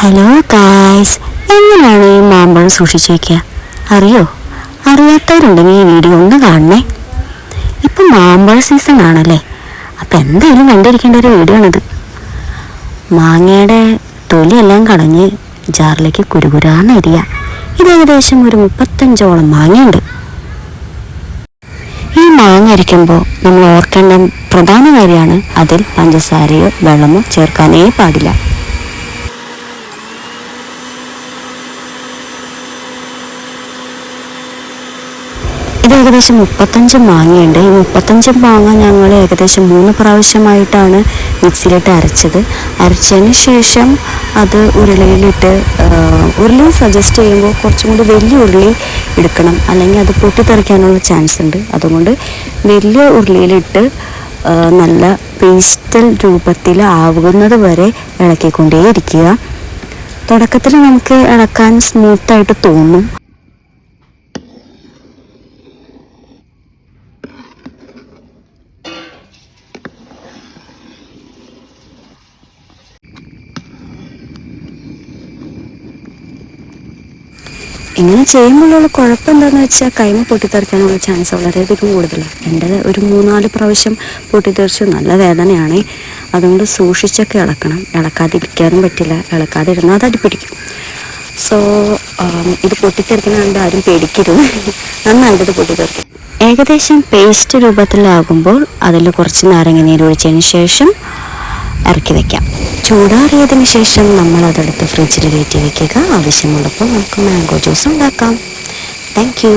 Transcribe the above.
Hello guys എങ്ങനെയാണ് ഈ മാമ്പഴം സൂക്ഷിച്ചേക്കുക? അറിയോ? അറിയാത്തവരുണ്ടെങ്കിൽ ഈ വീഡിയോ ഒന്ന് കാണണേ. ഇപ്പം മാമ്പഴ സീസൺ ആണല്ലേ. അപ്പം എന്തായാലും കണ്ടിരിക്കേണ്ട ഒരു വീഡിയോ ആണിത്. മാങ്ങയുടെ തൊലിയെല്ലാം കളഞ്ഞ് ജാറിലേക്ക് കുരുകുരാന്ന് എരിയ ഇത് ഏകദേശം ഒരു മുപ്പത്തഞ്ചോളം മാങ്ങയുണ്ട്. ഈ മാങ്ങ അരിക്കുമ്പോൾ നമ്മൾ ഓർക്കേണ്ട പ്രധാന കാര്യമാണ് അതിൽ പഞ്ചസാരയോ വെള്ളമോ ചേർക്കാനേ പാടില്ല. ഇത് ഏകദേശം മുപ്പത്തഞ്ച് മാങ്ങയുണ്ട്. ഈ മുപ്പത്തഞ്ച് മാങ്ങ ഞങ്ങൾ ഏകദേശം മൂന്ന് പ്രാവശ്യമായിട്ടാണ് മിക്സിയിലിട്ട് അരച്ചത്. അരച്ചതിന് ശേഷം അത് ഉരുളയിലിട്ട് ഉരുളി സജസ്റ്റ് ചെയ്യുമ്പോൾ കുറച്ചും കൂടി വലിയ ഉരുളി എടുക്കണം. അല്ലെങ്കിൽ അത് പൊട്ടിത്തെറിക്കാനുള്ള ചാൻസ് ഉണ്ട്. അതുകൊണ്ട് വലിയ ഉരുളിയിലിട്ട് നല്ല പേസ്റ്റൽ രൂപത്തിൽ ആവുന്നത് വരെ ഇളക്കിക്കൊണ്ടേയിരിക്കുക. തുടക്കത്തിൽ നമുക്ക് ഇളക്കാൻ സ്മൂത്തായിട്ട് തോന്നും. ഇങ്ങനെ ചെയ്യുമ്പോഴുള്ള കുഴപ്പം എന്താണെന്ന് വെച്ചാൽ കൈമ പൊട്ടിത്തെറിക്കാനുള്ള ചാൻസ് വളരെയധികം കൂടുതലാണ് എന്റെ ഒരു മൂന്നാൽ പ്രാവശ്യം പൊട്ടിത്തെറിച്ച് നല്ല വേദനയാണ്. അതുകൊണ്ട് സൂക്ഷിച്ചൊക്കെ ഇളക്കണം. ഇളക്കാതിരിക്കാനും പറ്റില്ല. ഇളക്കാതിരുന്നാൽ അത് അടിപ്പിടിക്കും സോ ഇത് പൊട്ടിത്തെറിക്കുന്നതുകൊണ്ട് ആരും പേടിക്കരുത് നന്നായിട്ട് പൊട്ടിത്തെറിക്കും ഏകദേശം പേസ്റ്റ് രൂപത്തിലാകുമ്പോൾ അതിൽ കുറച്ച് നാരങ്ങ നീര് ഒഴിച്ചതിന് ശേഷം ഇറക്കി വെക്കാം. ചൂടാറിയതിനു ശേഷം നമ്മൾ അതെടുത്ത് ഫ്രിഡ്ജിൽ കയറ്റി വെക്കുക ആവശ്യമുള്ളപ്പോൾ നമുക്ക് മാംഗോ ജ്യൂസ് ഉണ്ടാക്കാം താങ്ക് യു